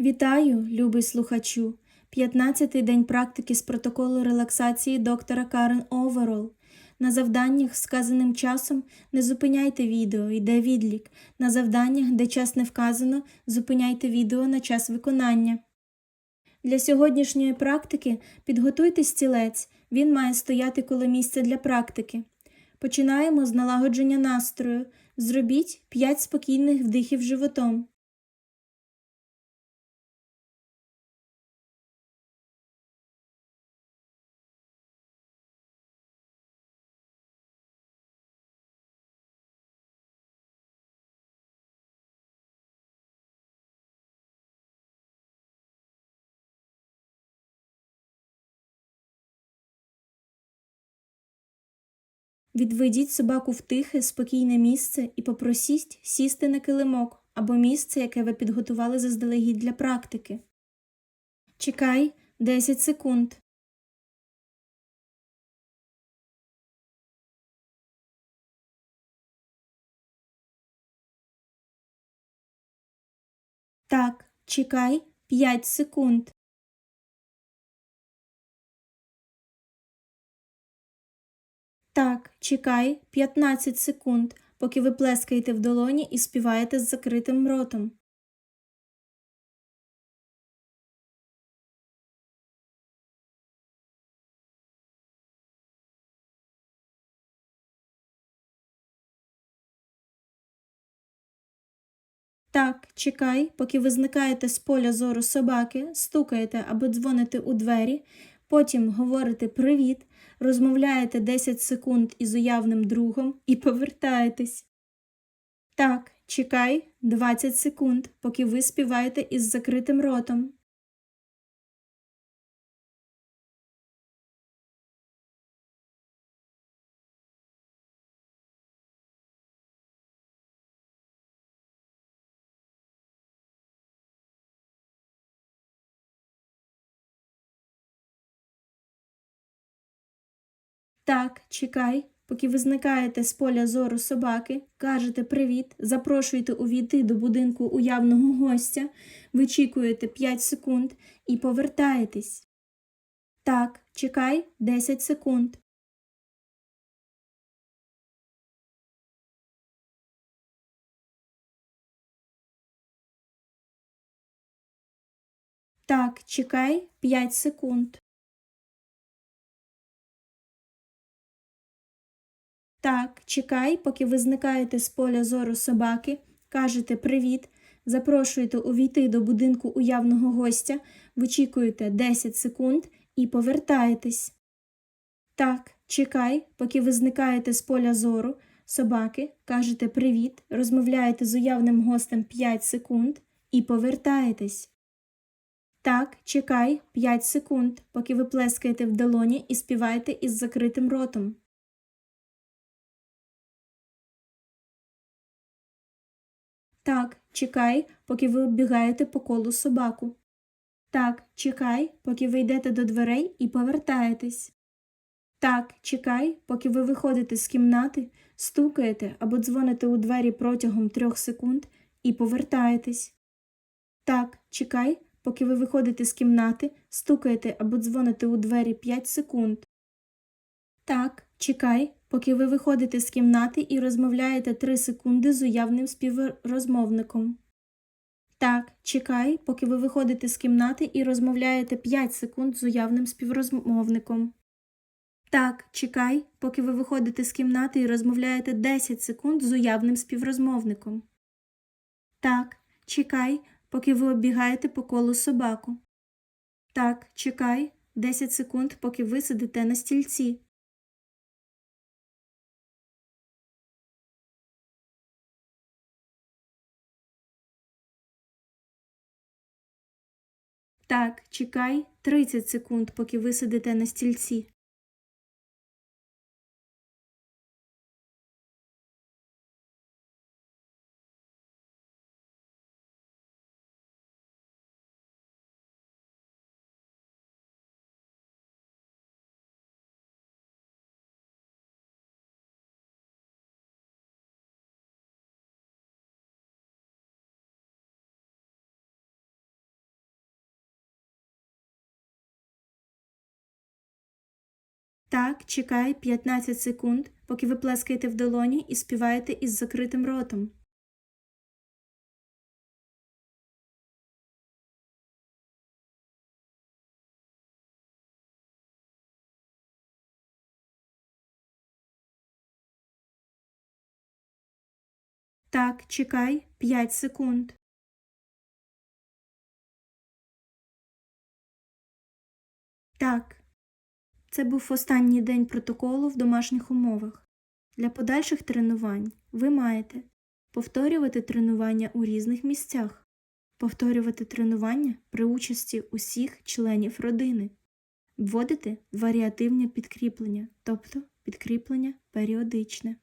Вітаю, любий слухачу! 15-й день практики з протоколу релаксації доктора Карен Оверол. На завданнях, сказаним часом, не зупиняйте відео, йде відлік. На завданнях, де час не вказано, зупиняйте відео на час виконання. Для сьогоднішньої практики підготуйте стілець, він має стояти коло місця для практики. Починаємо з налагодження настрою. Зробіть 5 спокійних вдихів животом. Відведіть собаку в тихе, спокійне місце і попросіть сісти на килимок або місце, яке ви підготували заздалегідь для практики. Чекай 10 секунд. Так, чекай 5 секунд. Так, чекай 15 секунд, поки ви плескаєте в долоні і співаєте з закритим ротом. Так, чекай, поки ви зникаєте з поля зору собаки, стукаєте або дзвоните у двері, потім говорите привіт, розмовляєте 10 секунд із уявним другом і повертаєтесь. Так, чекай 20 секунд, поки ви співаєте із закритим ротом. Так, чекай, поки ви зникаєте з поля зору собаки, кажете привіт, запрошуєте увійти до будинку уявного гостя, вичікуєте 5 секунд і повертаєтесь. Так, чекай 10 секунд. Так, чекай 5 секунд. Так, чекай, поки ви зникаєте з поля зору собаки, кажете привіт, запрошуєте увійти до будинку уявного гостя, вичікуєте 10 секунд і повертаєтесь. Так, чекай, поки ви зникаєте з поля зору собаки, кажете привіт, розмовляєте з уявним гостем 5 секунд і повертаєтесь. Так, чекай 5 секунд, поки ви плескаєте в долоні і співаєте із закритим ротом. Так, чекай, поки ви оббігаєте по колу собаку. Так, чекай, поки ви йдете до дверей і повертаєтесь. Так, чекай, поки ви виходите з кімнати, стукаєте або дзвоните у двері протягом трьох секунд і повертаєтесь. Так, чекай, поки ви виходите з кімнати, стукаєте або дзвоните у двері 5 секунд. Так, чекай, поки ви виходите з кімнати і розмовляєте 3 секунди з уявним співрозмовником. Так, чекай, поки ви виходите з кімнати і розмовляєте 5 секунд з уявним співрозмовником. Так, чекай, поки ви виходите з кімнати і розмовляєте 10 секунд з уявним співрозмовником. Так, чекай, поки ви оббігаєте по колу собаку. Так, чекай 10 секунд, поки ви сидите на стільці. Так, чекай 30 секунд, поки ви сидите на стільці. Так, чекай 15 секунд, поки ви плескаєте в долоні і співаєте із закритим ротом. Так, чекай 5 секунд. Так, це був останній день протоколу в домашніх умовах. Для подальших тренувань ви маєте повторювати тренування у різних місцях, повторювати тренування при участі усіх членів родини, вводити варіативне підкріплення, тобто підкріплення періодичне.